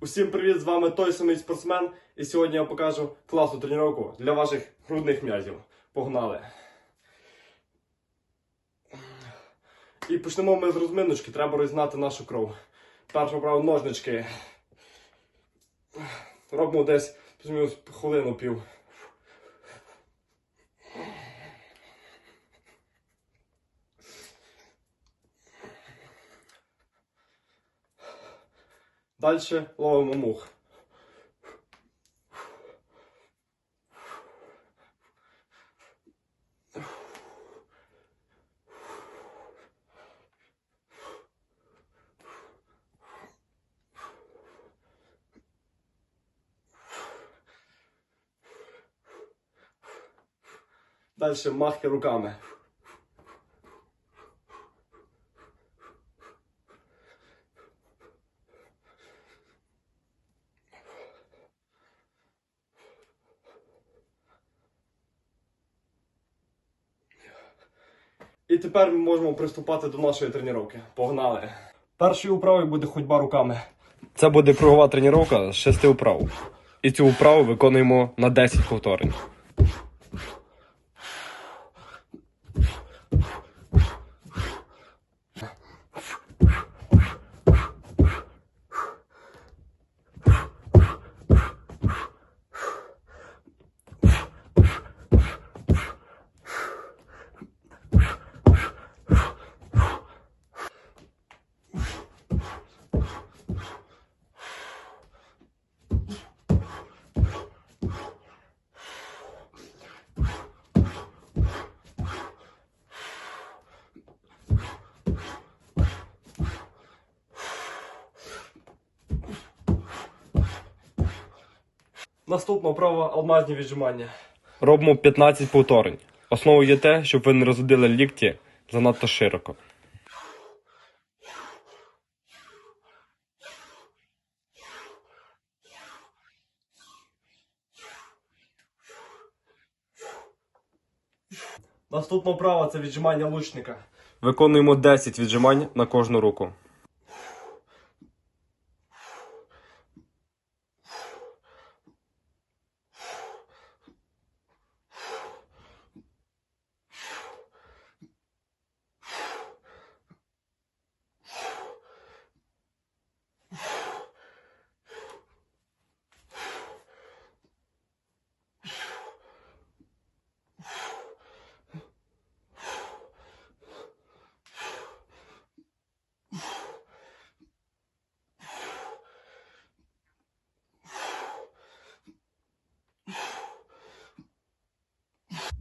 Усім привіт! З вами той самий спортсмен. І сьогодні я покажу класну тренування для ваших грудних м'язів. Погнали! І почнемо ми з розминочки. Треба розізнати нашу кров. Першу право ножнички. Робимо десь плюс-мінус Далі ловимо мух. Далі махи руками. І тепер ми можемо приступати до нашої тренування. Погнали! Першою управою буде ходьба руками. Це буде кругова тренування з шести управ. І цю вправу виконуємо на 10 повторень. Наступна вправа алмазні віджимання. Робимо 15 повторень. Основою є те, щоб ви не розводили лікті занадто широко. Наступна вправа це віджимання лучника. Виконуємо 10 віджимань на кожну руку.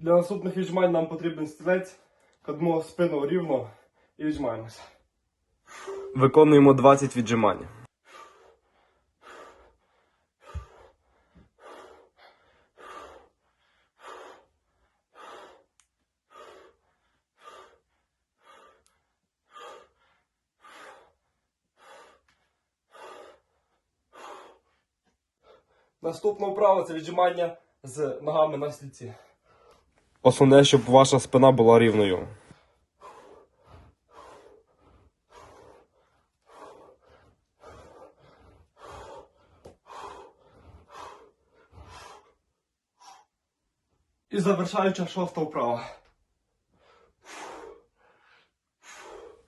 Для наступних віджимань нам потрібен стілець, кладемо спину рівно і віджимаємося. Виконуємо 20 віджимань. Наступна вправа це віджимання з ногами на стільці. Основне, щоб ваша спина була рівною. І завершаюча шоста вправа.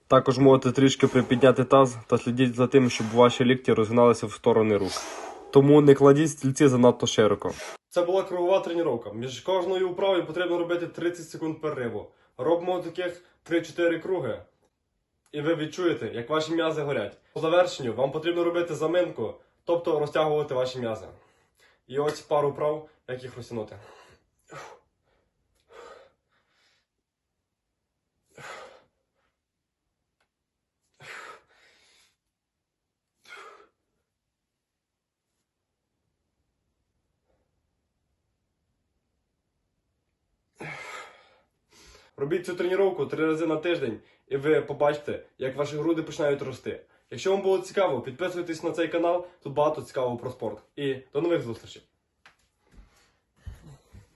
Також можете трішки припідняти таз та слідіть за тим, щоб ваші лікті розгиналися в сторони рук. Тому не кладіть стільці занадто широко. Це була кругова тренування. Між кожною вправою потрібно робити 30 секунд перериву. Робимо таких 3-4 круги. І ви відчуєте, як ваші м'язи горять. По завершенню вам потрібно робити заминку, тобто розтягувати ваші м'язи. І ось пару вправ, як їх розтягнути. Робіть цю тренування три рази на тиждень, і ви побачите, як ваші груди починають рости. Якщо вам було цікаво, підписуйтесь на цей канал, тут багато цікавого про спорт. І до нових зустрічей!